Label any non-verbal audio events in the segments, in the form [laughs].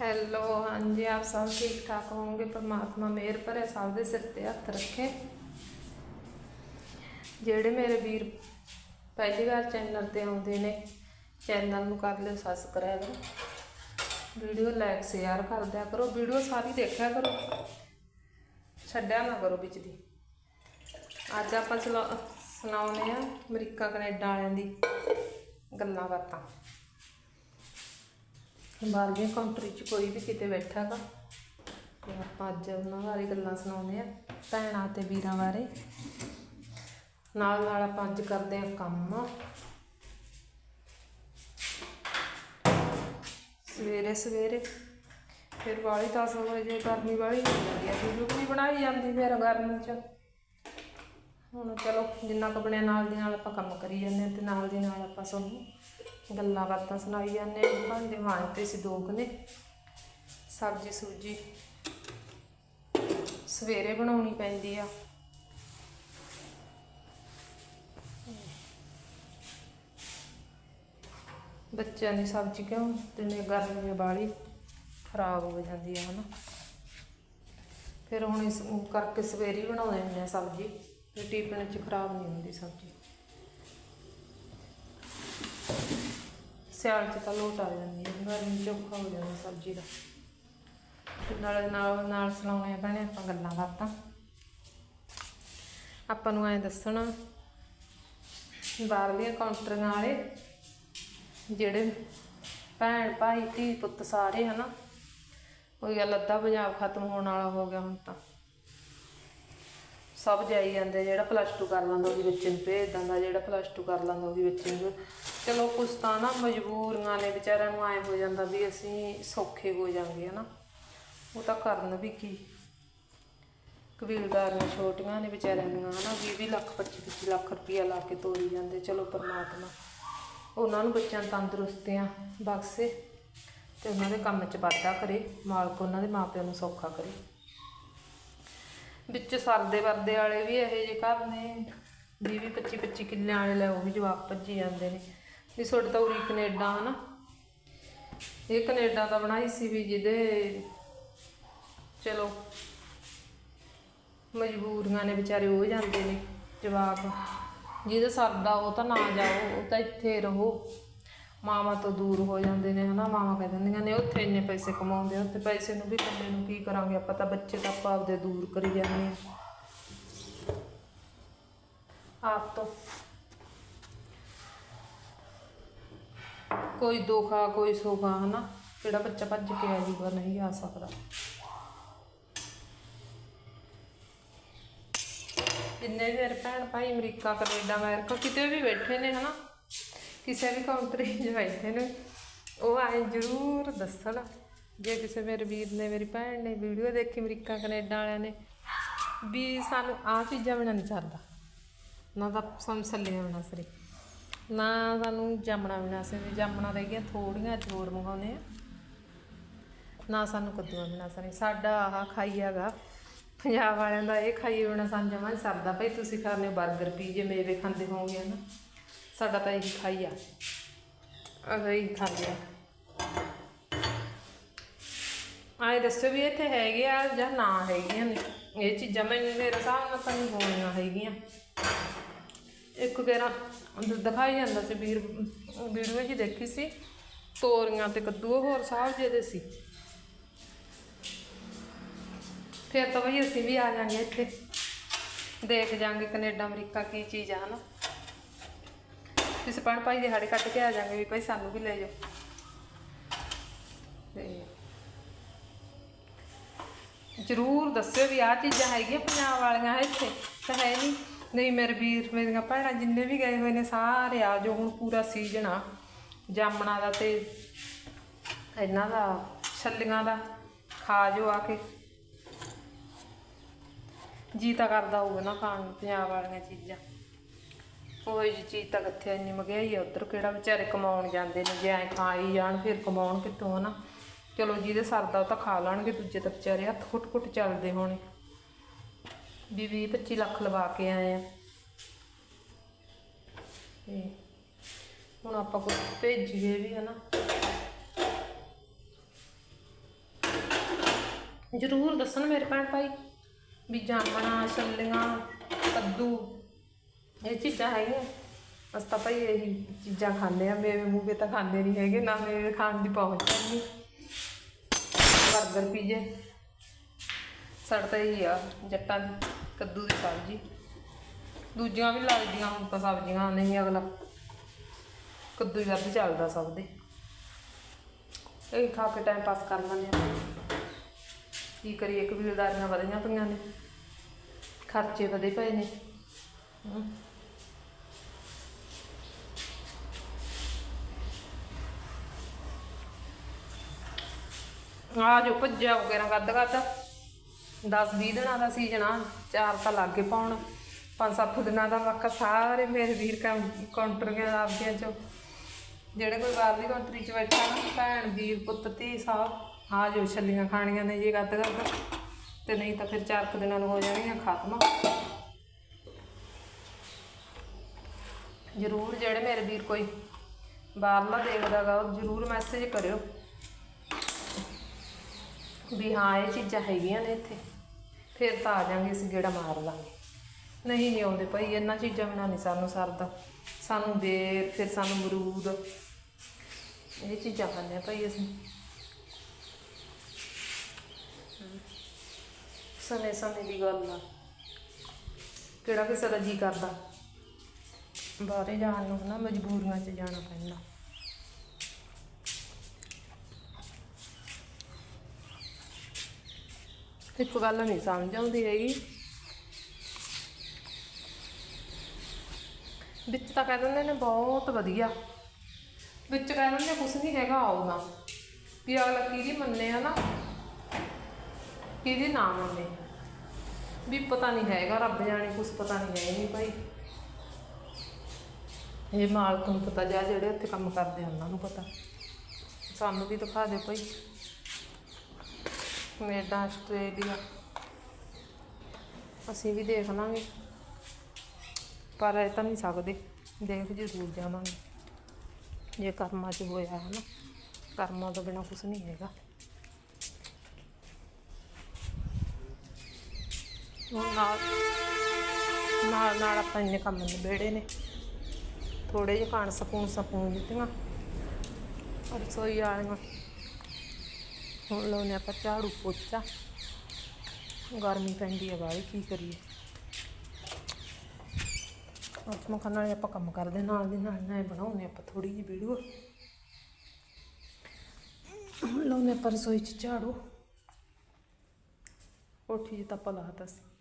Hello ਹਾਂਜੀ, ਆਪ ਸਭ ਠੀਕ ਠਾਕ ਹੋਵੋਗੇ? ਪਰਮਾਤਮਾ ਮਿਹਰ ਭਰੇ ਸਭ ਦੇ ਸਿਰ ਤੇ ਹੱਥ ਰੱਖੇ। ਜਿਹੜੇ ਮੇਰੇ ਵੀਰ ਪਹਿਲੀ ਵਾਰ ਚੈਨਲ ਤੇ ਆਉਂਦੇ ਨੇ, ਚੈਨਲ ਨੂੰ ਕਰ ਲਿਓ ਸਬਸਕ੍ਰਾਈਬ ਵੀਡੀਓ ਲਾਈਕ ਸ਼ੇਅਰ ਕਰ ਦਿਆ ਕਰੋ। ਵੀਡੀਓ ਸਾਰੀ ਦੇਖਿਆ ਕਰੋ। ਛੱਡਿਆ ਨਾ ਕਰੋ ਵਿੱਚ ਦੀ। ਅੱਜ ਆਪਾਂ ਚਲਾ ਸੁਣਾਉਨੇ ਆ ਅਮਰੀਕਾ ਕੈਨੇਡਾ ਵਾਲਿਆਂ ਦੀ ਗੱਲਾਂ ਬਾਤਾਂ। ਬਾਹਰਲੀਆਂ ਕੰਟਰੀ 'ਚ ਕੋਈ ਵੀ ਕਿਤੇ ਬੈਠਾ ਗਾ ਤੇ ਆਪਾਂ ਅੱਜ ਉਹਨਾਂ ਬਾਰੇ ਗੱਲਾਂ ਸੁਣਾਉਂਦੇ ਆ ਭੈਣਾਂ ਤੇ ਵੀਰਾਂ ਬਾਰੇ। ਨਾਲ ਨਾਲ ਆਪਾਂ ਅੱਜ ਕਰਦੇ ਆ ਕੰਮ। ਸਵੇਰੇ ਸਵੇਰੇ ਫਿਰ ਵਾਲੀ 10 ਵਜੇ ਗਰਮੀ ਵਾਲੀ ਹੋ ਜਾਂਦੀ ਆ ਵੀਡੀਓ ਵੀ ਬਣਾਈ ਜਾਂਦੀ ਫਿਰ ਗਰਮੀ 'ਚ। ਹੁਣ ਚਲੋ ਜਿੰਨਾ ਕੁ ਬਣਿਆ ਨਾਲ ਦੀ ਨਾਲ ਆਪਾਂ ਕੰਮ ਕਰੀ ਜਾਂਦੇ ਹਾਂ ਤੇ ਨਾਲ ਦੀ ਨਾਲ ਆਪਾਂ ਤੁਹਾਨੂੰ ਗੱਲਾਂ ਬਾਤਾਂ ਸੁਣਾਈ ਜਾਂਦੇ ਹਾਂ। ਭਾਂਡੇ ਮਾਂਜਦੇ ਸੀ ਦੋ ਕੁ ਸਬਜ਼ੀ ਸੂਜੀ ਸਵੇਰੇ ਬਣਾਉਣੀ ਪੈਂਦੀ ਆ। ਬੱਚਿਆਂ ਦੀ ਸਬਜ਼ੀ ਕਿਉਂ? ਦਿਨੇ ਗਰਮੀ ਬਾਲੀ ਖਰਾਬ ਹੋ ਜਾਂਦੀ ਆ, ਹਨਾ। ਫਿਰ ਹੁਣ ਇਸ ਕਰਕੇ ਸਵੇਰੇ ਹੀ ਬਣਾਉਂਦੇ ਹੁੰਦੇ ਆ ਸਬਜ਼ੀ। ਤੇ ਟਿਫਨ ਚ ਖਰਾਬ ਨਹੀਂ ਹੁੰਦੀ ਸਬਜ਼ੀ। ਸਿਆਲ ਚ ਤਾਂ ਲੋਟ ਆ ਜਾਂਦੀ ਹੈ। ਗਰਮੀ ਚ ਔਖਾ ਹੋ ਜਾਂਦਾ ਸਬਜ਼ੀ ਦਾ। ਤੇ ਨਾਲ ਨਾਲ ਨਾਲ ਸੁਣਾਉਣੇ ਭੈਣੇ ਆਪਾਂ ਗੱਲਾਂ ਬਾਤਾਂ। ਆਪਾਂ ਨੂੰ ਐਂ ਦੱਸਣਾ, ਬਾਹਰਲੀਆਂ ਕਾਊਂਟਰੀਆਂ ਵਾਲੇ ਜਿਹੜੇ ਭੈਣ ਭਾਈ ਧੀ ਪੁੱਤ ਸਾਰੇ ਹਨਾ, ਕੋਈ ਗੱਲ ਅੱਧਾ ਪੰਜਾਬ ਖਤਮ ਹੋਣ ਵਾਲਾ ਹੋ ਗਿਆ ਹੁਣ ਤਾਂ। ਸਭ ਜਾਈ ਜਾਂਦੇ ਜਿਹੜਾ ਪਲੱਸ 2 ਕਰ ਲੈਂਦਾ ਉਹਦੀ ਬੱਚੇ ਨੂੰ ਭੇਜ ਦਿੰਦਾ, ਜਿਹੜਾ ਪਲੱਸ 2 ਕਰ ਲੈਂਦਾ ਉਹਦੀ ਬੱਚੇ ਨੂੰ ਚਲੋ ਕੁਛ ਤਾਂ ਨਾ ਮਜਬੂਰੀਆਂ ਨੇ ਵਿਚਾਰਿਆਂ ਨੂੰ ਐ ਹੋ ਜਾਂਦਾ ਵੀ ਅਸੀਂ ਸੌਖੇ ਹੋ ਜਾਵਾਂਗੇ ਹਨਾ। ਉਹ ਤਾਂ ਕਰਨ ਵੀ ਕੀ। ਕਬੀਲਦਾਰੀਆਂ ਛੋਟੀਆਂ ਨੇ ਵਿਚਾਰਿਆਂ ਦੀਆਂ, ਹਨਾ 20 ਲੱਖ 25 25 ਲੱਖ ਰੁਪਈਆ ਲਾ ਕੇ ਤੋਰੀ ਜਾਂਦੇ, ਚਲੋ ਪਰਮਾਤਮਾ। ਉਹਨਾਂ ਨੂੰ ਬੱਚਿਆਂ ਨੂੰ ਤੰਦਰੁਸਤੀਆਂ ਬਖਸ਼ੇ ਤੇ ਉਹਨਾਂ ਦੇ ਕੰਮ 'ਚ ਵਾਧਾ ਕਰੇ, ਮਾਲਕ ਉਹਨਾਂ ਦੇ ਮਾਪਿਆਂ ਨੂੰ ਸੌਖਾ ਕਰੇ। ਵਿੱਚ ਸਰਦੇ ਵਰਦੇ ਵਾਲੇ ਵੀ ਇਹੋ ਜਿਹੇ ਘਰ ਨੇ 20 25 25 ਕਿੱਲਿਆਂ ਵਾਲੇ ਲੈ ਉਹ ਵੀ ਜਵਾਬ ਭੱਜੀ ਜਾਂਦੇ ਨੇ। ਵੀ ਤੁਹਾਡੇ ਤਾਂ ਉਰੀ ਕੈਨੇਡਾ ਹਨਾ। ਇਹ ਕੈਨੇਡਾ ਤਾਂ ਬਣਾਈ ਸੀ ਵੀ ਜਿਹਦੇ ਚਲੋ ਮਜਬੂਰੀਆਂ ਨੇ ਵਿਚਾਰੇ ਉਹ ਜਾਂਦੇ ਨੇ ਜਵਾਕ। ਜਿਹਦੇ ਸਰਦਾ ਉਹ ਤਾਂ ਨਾ ਜਾਓ, ਉਹ ਤਾਂ ਇੱਥੇ ਰਹੋ। ਮਾਵਾਂ ਤੋਂ ਦੂਰ ਹੋ ਜਾਂਦੇ ਨੇ ਹਨਾ? ਮਾਵਾਂ ਕਹਿ ਦਿੰਦੀਆਂ ਨੇ ਉੱਥੇ ਇੰਨੇ ਪੈਸੇ ਕਮਾਉਂਦੇ ਆ, ਉੱਥੇ ਪੈਸੇ ਨੂੰ ਵੀ ਕੱਲੇ ਨੂੰ ਕੀ ਕਰਾਂਗੇ? ਆਪਾਂ ਤਾਂ ਬੱਚੇ ਤਾਂ ਆਪਾਂ ਆਪਦੇ ਦੂਰ ਕਰੀ ਜਾਂਦੇ ਆ। ਆਪ ਤੋਂ। ਕੋਈ ਦੁਖਾ ਕੋਈ ਸੁਖਾ ਹਨਾ? ਕਿਹੜਾ ਬੱਚਾ ਭੱਜ ਕੇ ਆ ਜੂਗਾ ਨਹੀਂ ਆ ਸਕਦਾ। ਜਿੰਨੇ ਵੀ ਮੇਰੇ ਭੈਣ ਭਾਈ ਅਮਰੀਕਾ ਕੈਨੇਡਾ ਅਮਰੀਕਾ ਕਿਤੇ ਵੀ ਬੈਠੇ ਨੇ ਹਨਾ? ਕਿਸੇ ਵੀ ਕੰਟਰੀ [laughs] 'ਚ ਬੈਠੇ ਨੇ, ਉਹ ਆਏ ਜ਼ਰੂਰ ਦੱਸਣ, ਜੇ ਕਿਸੇ ਮੇਰੇ ਵੀਰ ਨੇ, ਮੇਰੀ ਭੈਣ ਨੇ ਵੀਡੀਓ ਦੇਖੀ ਅਮਰੀਕਾ, ਕੈਨੇਡਾ ਵਾਲਿਆਂ ਨੇ, ਵੀ ਸਾਨੂੰ ਆਹ ਚੀਜ਼ਾਂ ਬਿਨਾਂ ਨਹੀਂ ਸਰਦਾ। ਨਾ ਤਾਂ ਸਾਨੂੰ ਸੱਲੀਆਂ ਬਿਨਾਂ ਸਰੀ, ਨਾ ਸਾਨੂੰ ਜਾਮਣਾ ਬਿਨਾਂ ਸਰੀ, ਜਾਮਣਾ ਰਹਿ ਗਿਆ ਥੋੜੀਆਂ ਜੋੜ ਮੰਗਾਉਂਦੇ ਆ। ਨਾ ਸਾਨੂੰ ਕੱਦੂਆਂ ਬਿਨਾਂ ਸਰੀ, ਸਾਡਾ ਆਹ ਖਾਈ ਹੈਗਾ, ਪੰਜਾਬ ਵਾਲਿਆਂ ਦਾ ਇਹ ਖਾਈ ਬਿਨਾਂ ਸਾਨੂੰ ਜਮਾਂ ਨੀ ਸਰਦਾ, ਭਾਈ ਤੁਸੀਂ ਖਾਣੇ ਬਰਗਰ, ਪੀਜੇ, ਮੇਵੇ ਖਾਂਦੇ ਹੋਵੋਗੇ ਨਾ ਸਾਡਾ ਤਾਂ ਇਹੀ ਖਾਈ ਆ। ਅਗਰ ਖਾਂਦੇ ਆ ਆਏ ਦੱਸੋ ਵੀ ਇੱਥੇ ਹੈਗੇ ਆ ਜਾਂ ਨਾ ਹੈਗੀਆਂ ਨੇ? ਇਹ ਚੀਜ਼ਾਂ ਮੈਨੂੰ ਮੇਰੇ ਹਿਸਾਬ ਨਾਲ ਤਾਂ ਨਹੀਂ ਹੋਣੀਆਂ ਹੈਗੀਆਂ। ਇੱਕ ਗੇਰਾ ਦਿਖਾਈ ਜਾਂਦਾ ਸੀ ਵੀਰ, ਵੀਡੀਓ 'ਚ ਦੇਖੀ ਸੀ। ਤੋਰੀਆਂ ਤੇ ਕੱਦੂ ਹੋਰ ਸਾਹ ਜਿਹਦੇ ਸੀ। ਫਿਰ ਤਾਂ ਬਈ ਅਸੀਂ ਵੀ ਆ ਜਾਾਂਗੇ ਇੱਥੇ। ਦੇਖ ਜਾਾਂਗੇ ਕੈਨੇਡਾ, ਅਮਰੀਕਾ ਕੀ ਚੀਜ਼ ਆ ਹਨਾ ਕਿਸੇ ਪਣ ਭਾਈ ਦੇ ਹਾੜੇ ਕੱਟ ਕੇ ਆ ਜਾਾਂਗੇ ਵੀ ਭਾਈ ਸਾਨੂੰ ਵੀ ਲੈ ਜਾਓ। ਤੇ ਜ਼ਰੂਰ ਦੱਸਿਓ ਵੀ ਆਹ ਚੀਜ਼ਾਂ ਹੈਗੀਆਂ ਪੰਜਾਬ ਵਾਲੀਆਂ ਇੱਥੇ। ਤਾਂ ਹੈ ਨਹੀਂ ਨਹੀਂ, ਮੇਰੇ ਵੀਰ, ਮੇਰੀਆਂ ਭੈਣਾਂ ਜਿੰਨੇ ਵੀ ਗਏ ਹੋਏ ਨੇ ਸਾਰੇ ਆ ਜੋ ਹੁਣ ਪੂਰਾ ਸੀਜ਼ਨ ਆ। ਜਾਮਣਾ ਦਾ ਤੇ ਇਹਨਾਂ ਦਾ, ਛੱਲੀਆਂ ਦਾ, ਖਾ ਜੋ ਆ ਕੇ। ਜੀ ਤਾਂ ਕਰਦਾ ਹੋਊਗਾ ਨਾ ਖਾਣ ਪੰਜਾਬ ਵਾਲੀਆਂ ਚੀਜ਼ਾਂ। ਕੋਈ ਜੀ ਚੀਜ਼ ਤਾਂ ਕਿੱਥੇ ਇੰਨੀ ਮਹਿੰਗਾਈ ਆ, ਉੱਧਰ ਕਿਹੜਾ ਵਿਚਾਰੇ ਕਮਾਉਣ ਜਾਂਦੇ ਨੇ, ਜੇ ਐ ਹੀ ਜਾਣ, ਫਿਰ ਕਮਾਉਣ ਕਿੱਥੋਂ ਹਨਾ? ਚਲੋ ਜਿਹਦੇ ਸਰਦਾ ਉਹ ਤਾਂ ਖਾ ਲੈਣਗੇ, ਦੂਜੇ ਤਾਂ ਵਿਚਾਰੇ ਹੱਥ ਘੁੱਟ-ਘੁੱਟ ਚੱਲਦੇ ਹੋਣੇ। ਵੀ 20 25 ਲੱਖ ਲਵਾ ਕੇ ਆਏ ਆ। ਤੇ ਹੁਣ ਆਪਾਂ ਕੁਝ ਭੇਜੀਏ ਵੀ ਹਨਾ। ਜ਼ਰੂਰ ਦੱਸਣ ਮੇਰੇ ਭੈਣ ਭਾਈ, ਵੀ ਜਾਮਣਾ, ਛੱਲੀਆਂ, ਕੱਦੂ। ਇਹ ਚੀਜ਼ਾਂ ਹੈਗੀਆਂ। ਅਸੀਂ ਤਾਂ ਭਾਈ ਇਹੀ ਚੀਜ਼ਾਂ ਖਾਂਦੇ ਆ ਮੇਵੇ ਮੂੰਹ ਤਾਂ ਖਾਂਦੇ ਨਹੀਂ ਹੈਗੇ, ਨਾ ਮੇਵੇ ਖਾਣ ਦੀ ਪਹੁੰਚ ਨਹੀਂ। ਬਰਗਰ ਪੀਜੇ। ਸਾਡਾ ਤਾਂ ਇਹੀ ਆ, ਜੱਟਾਂ ਦੀ, ਕੱਦੂ ਦੀ ਸਬਜ਼ੀ। ਦੂਜੀਆਂ ਵੀ ਲੱਗਦੀਆਂ ਹੁਣ ਤਾਂ ਸਬਜ਼ੀਆਂ ਨਹੀਂ ਅਗਲਾ। ਕੱਦੂ ਹੀ ਵੱਧ ਚੱਲਦਾ ਸਭ ਦੇ। ਇਹ ਖਾ ਕੇ ਟਾਈਮ ਪਾਸ ਕਰ ਲੈਂਦੇ ਆ। ਕੀ ਕਰੀਏ ਕਬੀਲਦਾਰੀਆਂ ਵਧੀਆਂ ਪਈਆਂ ਨੇ। ਖਰਚੇ ਵਧੇ ਪਏ ਨੇ। ਹਮ। ਆ ਜੋ ਭੱਜਿਆ ਵਗੈਰਾ ਗੱਦ ਗੱਦ 10 20 ਦਿਨਾਂ ਦਾ ਸੀਜ਼ਨ ਆ, ਚਾਰ ਤਾਂ ਲੱਗੇ ਪਾਉਣ। ਪੰਜ ਸੱਤ ਦਿਨਾਂ ਦਾ ਵਾਕਾ ਸਾਰੇ ਮੇਰੇ ਵੀਰ ਕਾਊਂਟਰੀਆਂ ਆਪਦੀਆਂ ਚੋਂ। ਜਿਹੜੇ ਕੋਈ ਬਾਹਰਲੀ ਕੰਟਰੀ ਚ ਬੈਠਾ ਨਾ, ਭੈਣ, ਵੀਰ, ਪੁੱਤ, ਧੀ, ਸਭ ਆ ਜੋ ਛੱਲੀਆਂ ਖਾਣੀਆਂ ਨੇ ਜੀ ਗੱਦ ਗੱਦ ਤੇ ਨਹੀਂ ਤਾਂ ਫਿਰ ਚਾਰ ਕੁ ਦਿਨਾਂ ਨੂੰ ਹੋ ਜਾਣਗੀਆਂ ਖਤਮ। ਜ਼ਰੂਰ ਜਿਹੜੇ ਮੇਰੇ ਵੀਰ ਕੋਈ ਬਾਹਰਲਾ ਦੇਖਦਾਗਾ ਉਹ ਜ਼ਰੂਰ ਮੈਸੇਜ ਕਰਿਓ। ਵੀ ਹਾਂ, ਇਹ ਚੀਜ਼ਾਂ ਹੈਗੀਆਂ ਨੇ ਇੱਥੇ। ਫਿਰ ਤਾਂ ਆ ਜਾਾਂਗੇ ਅਸੀਂ ਗੇੜਾ ਮਾਰ ਲਾਂਗੇ। ਨਹੀਂ ਨਹੀਂ ਆਉਂਦੇ ਭਾਈ ਇਹਨਾਂ ਚੀਜ਼ਾਂ ਬਿਨਾਂ ਨਹੀਂ ਸਾਨੂੰ ਸਰਦਾ। ਸਾਨੂੰ ਬੇਰ ਫਿਰ ਸਾਨੂੰ ਮਰੂਦ। ਇਹ ਚੀਜ਼ਾਂ ਖਾਂਦੇ ਆ ਭਾਈ ਅਸੀਂ। ਸਮੇਂ ਸਮੇਂ ਦੀ ਗੱਲ ਆ। ਕਿਹੜਾ ਕਿਸੇ ਦਾ ਜੀ ਕਰਦਾ। ਬਾਹਰੇ ਜਾਣ ਨੂੰ ਨਾ ਮਜਬੂਰੀਆਂ 'ਚ ਜਾਣਾ ਪੈਂਦਾ। ਇੱਕ ਗੱਲ ਨਹੀਂ ਸਮਝ ਆਉਂਦੀ ਹੈਗੀ। ਵਿੱਚ ਤਾਂ ਕਹਿ ਦਿੰਦੇ ਨੇ ਬਹੁਤ ਵਧੀਆ। ਵਿੱਚ ਕਹਿ ਦਿੰਦੇ ਕੁਛ ਨਹੀਂ ਹੈਗਾ ਆਉਣਾ। ਵੀ ਅਗਲਾ ਕਿਹਦੀ ਮੰਨੇ ਆ ਨਾ, ਕਿਹਦੀ ਨਾ ਮੰਨੇ। ਵੀ ਪਤਾ ਨਹੀਂ ਹੈਗਾ, ਰੱਬ ਜਾਣੇ ਕੁਛ ਪਤਾ ਨਹੀਂ ਹੈ ਨਹੀਂ ਭਾਈ। ਇਹ ਮਾਲਕ ਨੂੰ ਪਤਾ, ਜਾ ਜਿਹੜੇ ਉੱਥੇ ਕੰਮ ਕਰਦੇ ਆ, ਉਹਨਾਂ ਨੂੰ ਪਤਾ। ਸਾਨੂੰ ਵੀ ਦਿਖਾ ਦਿਓ ਭਾਈ। Canada, Australia. ਅਸੀਂ ਵੀ ਦੇਖ ਲਾਂਗੇ। ਪਰ ਇਹ ਤਾਂ ਨਹੀਂ ਸਕਦੇ। ਦੇਖ ਜ਼ਰੂਰ ਜਾਵਾਂਗੇ। ਜੇ ਕਰਮਾਂ 'ਚ ਹੋਇਆ ਹੈ ਨਾ, ਕਰਮਾਂ ਤੋਂ ਬਿਨਾ ਕੁਝ ਨਹੀਂ ਹੈਗਾ। ਨਾਲ ਨਾਲ ਨਾਲ ਆਪਾਂ ਇੰਨੇ ਕੰਮ ਨਿਬੇੜੇ ਨੇ। ਥੋੜੇ ਜਿਹੇ ਖਾਣ ਸਪੂਨ ਸਪੂਨ ਦਿੱਤੀਆਂ। ਰਸੋਈ ਵਾਲੀਆਂ। ਹੁਣ ਲਾਉਨੇ ਆਪਾਂ ਝਾੜੂ ਪੋਚਾ। ਗਰਮੀ ਪੈਂਦੀ ਹੈ ਬਾਹਰ, ਕੀ ਕਰੀਏ? ਅੱਜ ਮੈਂ ਖਾਣਾ ਆਪਾਂ ਕੰਮ ਕਰਦੇ, ਨਾਲ ਦੀ ਨਾਲ ਨਾ ਬਣਾਉਨੇ ਆਪਾਂ ਥੋੜੀ ਜਿਹੀ ਵੀਡੀਓ। ਹੁਣ ਲਾਉਨੇ ਆਪਾਂ ਰਸੋਈ 'ਚ ਝਾੜੂ। ਕੋਠੀ 'ਚ ਤਾਂ ਆਪਾਂ ਲਾਤਾ ਸੀ।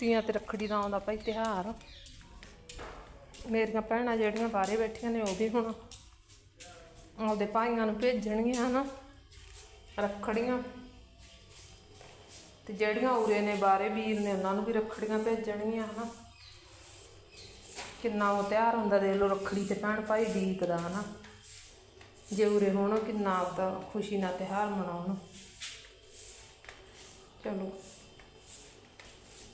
ਤੀਆਂ ਤੇ ਰੱਖੜੀ ਦਾ ਆਉਂਦਾ ਭਾਈ ਤਿਉਹਾਰ। ਮੇਰੀਆਂ ਭੈਣਾਂ ਜਿਹੜੀਆਂ ਬਾਹਰੇ ਬੈਠੀਆਂ ਨੇ ਉਹ ਵੀ ਹੁਣ ਆਪਦੇ ਭਾਈਆਂ ਨੂੰ ਭੇਜਣਗੀਆਂ ਹਨਾ, ਰੱਖੜੀਆਂ। ਤੇ ਜਿਹੜੀਆਂ ਉਰੇ ਨੇ, ਬਾਹਰੇ ਵੀਰ ਨੇ, ਉਹਨਾਂ ਨੂੰ ਵੀ ਰੱਖੜੀਆਂ ਭੇਜਣਗੀਆਂ ਹਨਾ। ਕਿੰਨਾ ਉਹ ਤਿਉਹਾਰ ਹੁੰਦਾ, ਦੇਖ ਲਓ ਰੱਖੜੀ ਤੇ ਭੈਣ ਭਾਈ ਡੀਕਦਾ ਹਨਾ। ਜੇ ਉਰੇ ਹੋਣ, ਕਿੰਨਾ ਤਾਂ ਖੁਸ਼ੀ ਨਾਲ ਤਿਉਹਾਰ ਮਨਾਉਣ। ਚਲੋ।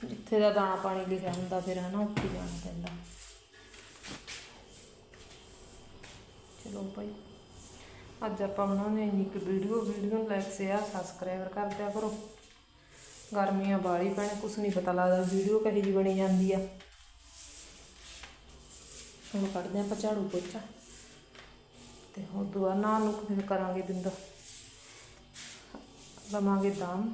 ਜਿੱਥੇ ਦਾ ਦਾਣਾ ਪਾਣੀ ਲਿਖਿਆ ਹੁੰਦਾ, ਫਿਰ ਹਨਾ ਉੱਥੇ ਜਾਣਾ ਪੈਂਦਾ। ਚਲੋ ਭਾਈ ਅੱਜ ਆਪਾਂ ਬਣਾਉਣੇ ਇੰਨੀ ਕੁ ਵੀਡੀਓ ਵੀਡੀਓ ਨੂੰ ਲਾਈਕ ਸ਼ੇਅਰ ਸਬਸਕ੍ਰਾਈਬ ਕਰ ਦਿਆ ਕਰੋ। ਗਰਮੀਆਂ ਬਾਲੀ ਪੈਣੇ ਕੁਛ ਨਹੀਂ ਪਤਾ ਲੱਗਦਾ ਵੀਡੀਓ ਕਹੀ ਜੀ ਬਣੀ ਜਾਂਦੀ ਆ। ਹੁਣ ਕੱਢਦੇ ਆਪਾਂ ਝਾੜੂ ਪੋਚਾ। ਤੇ ਹੁਣ ਦੁਆ ਨਾਲ ਨੂੰ ਫਿਰ ਕਰਾਂਗੇ ਬਿੰਦ। ਲਵਾਂਗੇ ਦਾਮ